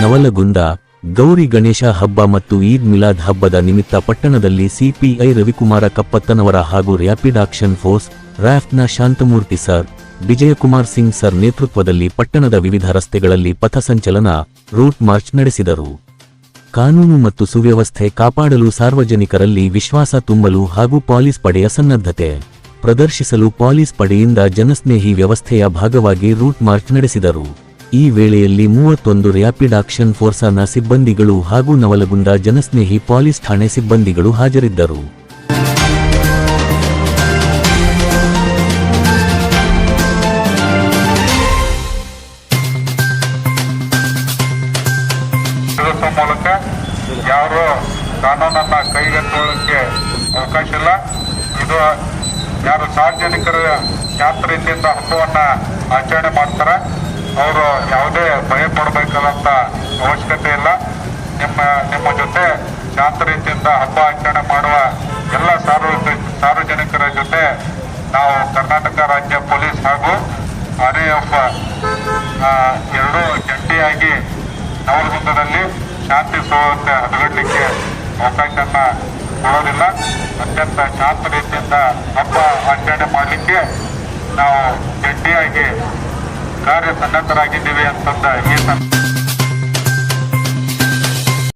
ನವಲಗುಂದ, ಗೌರಿ ಗಣೇಶ ಹಬ್ಬ ಮತ್ತು ಈದ್ ಮಿಲಾದ್ ಹಬ್ಬದ ನಿಮಿತ್ತ ಪಟ್ಟಣದಲ್ಲಿ ಸಿಪಿಐ ರವಿಕುಮಾರ ಕಪ್ಪತ್ತನವರ ಹಾಗೂ ರ್ಯಾಪಿಡ್ ಆಕ್ಷನ್ ಫೋರ್ಸ್ ರ್ಯಾಫ್ನ ಶಾಂತಮೂರ್ತಿ ಸರ್, ವಿಜಯಕುಮಾರ್ ಸಿಂಗ್ ಸರ್ ನೇತೃತ್ವದಲ್ಲಿ ಪಟ್ಟಣದ ವಿವಿಧ ರಸ್ತೆಗಳಲ್ಲಿ ಪಥಸಂಚಲನ ರೂಟ್ ಮಾರ್ಚ್ ನಡೆಸಿದರು. ಕಾನೂನು ಮತ್ತು ಸುವ್ಯವಸ್ಥೆ ಕಾಪಾಡಲು ಸಾರ್ವಜನಿಕರಲ್ಲಿ ವಿಶ್ವಾಸ ತುಂಬಲು ಹಾಗೂ ಪೊಲೀಸ್ ಪಡೆಯ ಸನ್ನದ್ಧತೆ, ಪ್ರದರ್ಶಿಸಲು ಪೊಲೀಸ್ ಪಡೆಯಿಂದ ಜನಸ್ನೇಹಿ ವ್ಯವಸ್ಥೆಯ ಭಾಗವಾಗಿ ರೂಟ್ ಮಾರ್ಚ್ ನಡೆಸಿದರು. ಈ ವೇಳೆಯಲ್ಲಿ ಮೂವತ್ತೊಂದು ರ್ಯಾಪಿಡ್ ಆಕ್ಷನ್ ಫೋರ್ಸ್ನ ಸಿಬ್ಬಂದಿಗಳು ಹಾಗೂ ನವಲಗುಂದ ಜನಸ್ನೇಹಿ ಪೊಲೀಸ್ ಠಾಣೆ ಸಿಬ್ಬಂದಿಗಳು ಹಾಜರಿದ್ದರು. ಯಾರು ಕಾನೂನನ್ನ ಅವಕಾಶ ಇಲ್ಲ. ಇದು ಯಾರು ಸಾರ್ವಜನಿಕರ ಶಾಂತ ರೀತಿಯಿಂದ ಹಬ್ಬವನ್ನ ಆಚರಣೆ ಮಾಡ್ತಾರೆ. ಅವರು ಯಾವುದೇ ಭಯ ಪಡಬೇಕಾದಂತ ಅವಶ್ಯಕತೆ ಇಲ್ಲ. ನಿಮ್ಮ ನಿಮ್ಮ ಜೊತೆ ಶಾಂತ ರೀತಿಯಿಂದ ಹಬ್ಬ ಆಚರಣೆ ಮಾಡುವ ಎಲ್ಲ ಸಾರ್ವಜನಿಕ ಸಾರ್ವಜನಿಕರ ಜೊತೆ ನಾವು ಕರ್ನಾಟಕ ರಾಜ್ಯ ಪೊಲೀಸ್ ಹಾಗೂ ಆರ್ ಎಫ್ ಎರಡೂ ಜಂಟಿಯಾಗಿ ನವಲಗುಂದದಲ್ಲಿ ಶಾಂತಿ ಸುವ್ಯವಸ್ಥೆ ಹದಗಡಲಿಕ್ಕೆ ಅವಕಾಶನ ಕೊಡೋದಿಲ್ಲ. ಅತ್ಯಂತ ಶಾಂತ ರೀತಿಯಿಂದ ಹಬ್ಬ ಆಚರಣೆ ಮಾಡಲಿಕ್ಕೆ ನಾವು ಜಂಟಿಯಾಗಿ ಕಾರ್ಯಸನ್ನದ್ಧರಾಗಿದ್ದೀವಿ ಅಂತಂದ ಈ